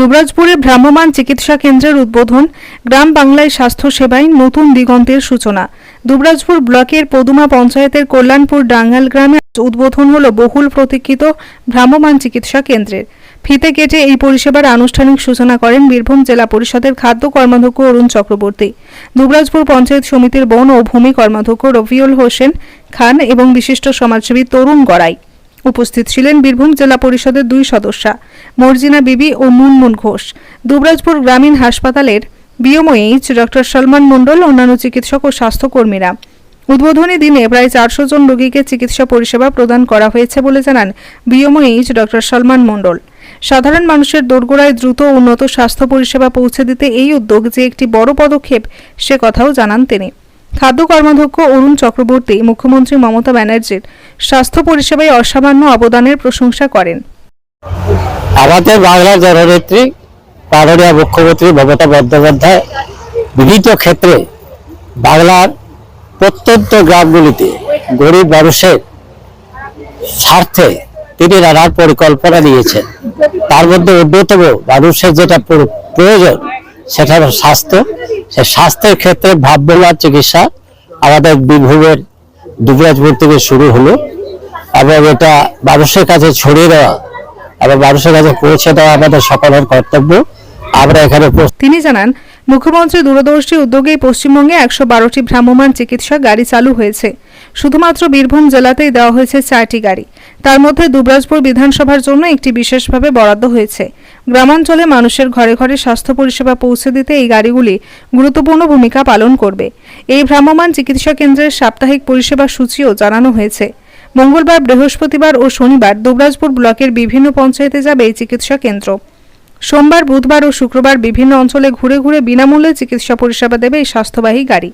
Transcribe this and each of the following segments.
দুবরাজপুরে ভ্রাম্যমাণ চিকিৎসা কেন্দ্রের উদ্বোধন গ্রাম বাংলায় স্বাস্থ্য সেবায় নতুন দিগন্তের সূচনা। দুবরাজপুর ব্লকের পদুমা পঞ্চায়েতের কল্যাণপুর ডাঙ্গাল গ্রামে উদ্বোধন হল বহুল প্রতীক্ষিত ভ্রাম্যমাণ চিকিৎসা কেন্দ্রের। ফিতে কেটে এই পরিষেবার আনুষ্ঠানিক সূচনা করেন বীরভূম জেলা পরিষদের খাদ্য কর্মাধ্যক্ষ অরুণ চক্রবর্তী। দুবরাজপুর পঞ্চায়েত সমিতির বন ও ভূমি কর্মাধ্যক্ষ রফিউল হোসেন খান এবং বিশিষ্ট সমাজসেবী তরুণ গড়াই। উপস্থিত ছিলেন বীরভূম জেলা পরিষদের দুই সদস্যা, মর্জিনা বিবি ও মুনমুন ঘোষ। দুবরাজপুর গ্রামীণ হাসপাতালের বিএমওএইচ ডক্টর সলমান মণ্ডল, অন্যান্য চিকিৎসক ও স্বাস্থ্যকর্মীরা। উদ্বোধনী দিনে প্রায় চারশো জন রোগীকে চিকিৎসা পরিষেবা প্রদান করা হয়েছে বলে জানান বিএমওএইচ ডক্টর সলমান মণ্ডল। সাধারণ মানুষের দোরগোড়ায় দ্রুত উন্নত স্বাস্থ্য পরিষেবা পৌঁছে দিতে এই উদ্যোগ যে একটি বড় পদক্ষেপ, সে কথাও জানান তিনি। খাদ্য কর্মাধ্যক্ষ অরুণ চক্রবর্তী, মুখ্যমন্ত্রী মমতা ব্যানার্জির স্বাস্থ্য পরিষেবায় অসামান্য অবদানের প্রশংসা করেন। আমাদের বাংলার জননেত্রী, মাননীয় মুখ্যমন্ত্রী মমতা বন্দ্যোপাধ্যায় বিভিন্ন ক্ষেত্রে বাংলার প্রত্যন্ত গ্রামগুলিতে গরিব মানুষের স্বার্থে তিনি নানান পরিকল্পনা নিয়েছেন। তার মধ্যে অন্যতম মানুষের যেটা প্রয়োজন সেটা হলো স্বাস্থ্য। সে স্বাস্থ্যের ক্ষেত্রে ভাববেলার চিকিৎসা আমাদের বীরভূমের দুবরাজপুর থেকে শুরু হলো এবং এটা মানুষের কাছে ছড়িয়ে দেওয়া এবং মানুষের কাছে পৌঁছে দেওয়া আমাদের সকলের কর্তব্য। আমরা এখানে তিনি জানান, মুখ্যমন্ত্রী দূরদর্শী উদ্যোগেই পশ্চিমবঙ্গে একশো বারোটি ভ্রাম্যমাণ চিকিৎসা গাড়ি চালু হয়েছে। শুধুমাত্র বীরভূম জেলাতেই দেওয়া হয়েছে চারটি গাড়ি। তার মধ্যে দুবরাজপুর বিধানসভার জন্য একটি বিশেষভাবে বরাদ্দ হয়েছে। গ্রামাঞ্চলে মানুষের ঘরে ঘরে স্বাস্থ্য পরিষেবা পৌঁছে দিতে এই গাড়িগুলি গুরুত্বপূর্ণ ভূমিকা পালন করবে। এই ভ্রাম্যমাণ চিকিৎসা কেন্দ্রের সাপ্তাহিক পরিষেবা সূচিও জানানো হয়েছে। মঙ্গলবার, বৃহস্পতিবার ও শনিবার দুবরাজপুর ব্লকের বিভিন্ন পঞ্চায়েতে যাবে এই চিকিৎসা কেন্দ্র। সোমবার, বুধবার ও শুক্রবার বিভিন্ন অঞ্চলে ঘুরে ঘুরে বিনামূল্যে চিকিৎসা পরিষেবা দেবে এই স্বাস্থ্যবাহী গাড়ি।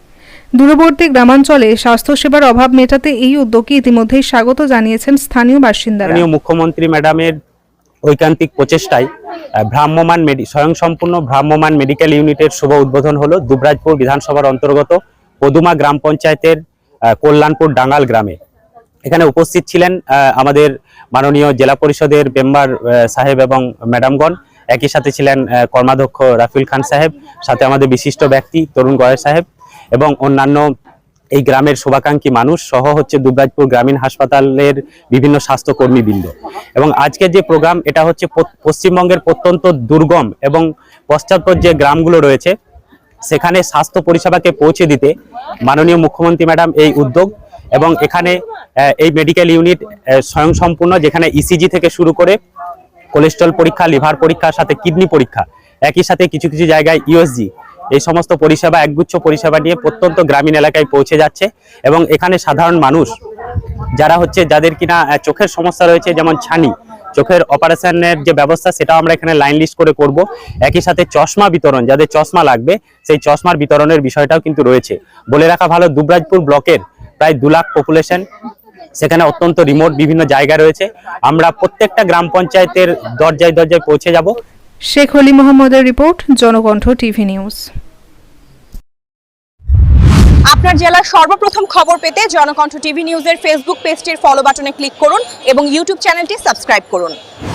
দূরবর্তী গ্রামাঞ্চলে স্বাস্থ্যসেবার অভাব মেটাতে এই উদ্যোগকে ইতিমধ্যেই স্বাগত জানিয়েছেন স্থানীয় বাসিন্দারা। মুখ্যমন্ত্রী ম্যাডামের ঐকান্তিক প্রচেষ্টায় ভ্রাম্যমান মেডি, স্বয়ংসম্পূর্ণ ভ্রাম্যমান মেডিকেল ইউনিটের শুভ উদ্বোধন হলো দুবরাজপুর বিধানসভার অন্তর্গত পদুমা গ্রাম পঞ্চায়েতের কল্যাণপুর ডাঙ্গাল গ্রামে। এখানে উপস্থিত ছিলেন আমাদের মাননীয় জেলা পরিষদের মেম্বার সাহেব এবং ম্যাডামগণ। একই সাথে ছিলেন কর্মাধ্যক্ষ রাফিল খান সাহেব, সাথে আমাদের বিশিষ্ট ব্যক্তি তরুণ গয়ের সাহেব এবং অন্যান্য এই গ্রামের শুভাকাঙ্ক্ষী মানুষ সহ হচ্ছে দুবরাজপুর গ্রামীণ হাসপাতালের বিভিন্ন স্বাস্থ্যকর্মী বৃন্দ এবং আজকের যে প্রোগ্রাম, এটা হচ্ছে পশ্চিমবঙ্গের প্রত্যন্ত দুর্গম এবং পশ্চাৎপদ যে গ্রামগুলো রয়েছে। সেখানে স্বাস্থ্য পরিষেবাকে পৌঁছে দিতে মাননীয় মুখ্যমন্ত্রী ম্যাডাম এই উদ্যোগ এবং এখানে এই মেডিকেল ইউনিট স্বয়ংসম্পূর্ণ যেখানে ইসিজি থেকে শুরু করে কোলেস্ট্রল পরীক্ষা, লিভার পরীক্ষার সাথে কিডনি পরীক্ষা। একই সাথে কিছু কিছু জায়গায় ইউএসজি এই সমস্ত পরিষেবা, একগুচ্ছ পরিষেবা নিয়ে প্রত্যন্ত গ্রামীণ এলাকায় পৌঁছে যাচ্ছে এবং এখানে সাধারণ মানুষ, যারা হচ্ছে যাদের কিনা চোখের সমস্যা রয়েছে, যেমন ছানি, চোখের অপারেশনের যে ব্যবস্থা সেটাও আমরা এখানে লাইন লিস্ট করে করব। একই সাথে চশমা বিতরণ, যাদের চশমা লাগবে, সেই চশমার বিতরণের বিষয়টাও কিন্তু রয়েছে। বলে রাখা ভালো, দুবরাজপুর ব্লকের প্রায় দু লাখ পপুলেশন সেখানে অত্যন্ত রিমোট বিভিন্ন জায়গা রয়েছে। আমরা প্রত্যেকটা গ্রাম পঞ্চায়েতের দরজায় দরজায় পৌঁছে যাব। শেখ হলি মোহাম্মদের রিপোর্ট জনকণ্ঠ টিভি নিউজ। আপনার জেলার সর্বপ্রথম খবর পেতে জনকণ্ঠ টিভি নিউজের ফেসবুক পেজটির ফলো বাটনে ক্লিক করুন এবং ইউটিউব চ্যানেলটি সাবস্ক্রাইব করুন।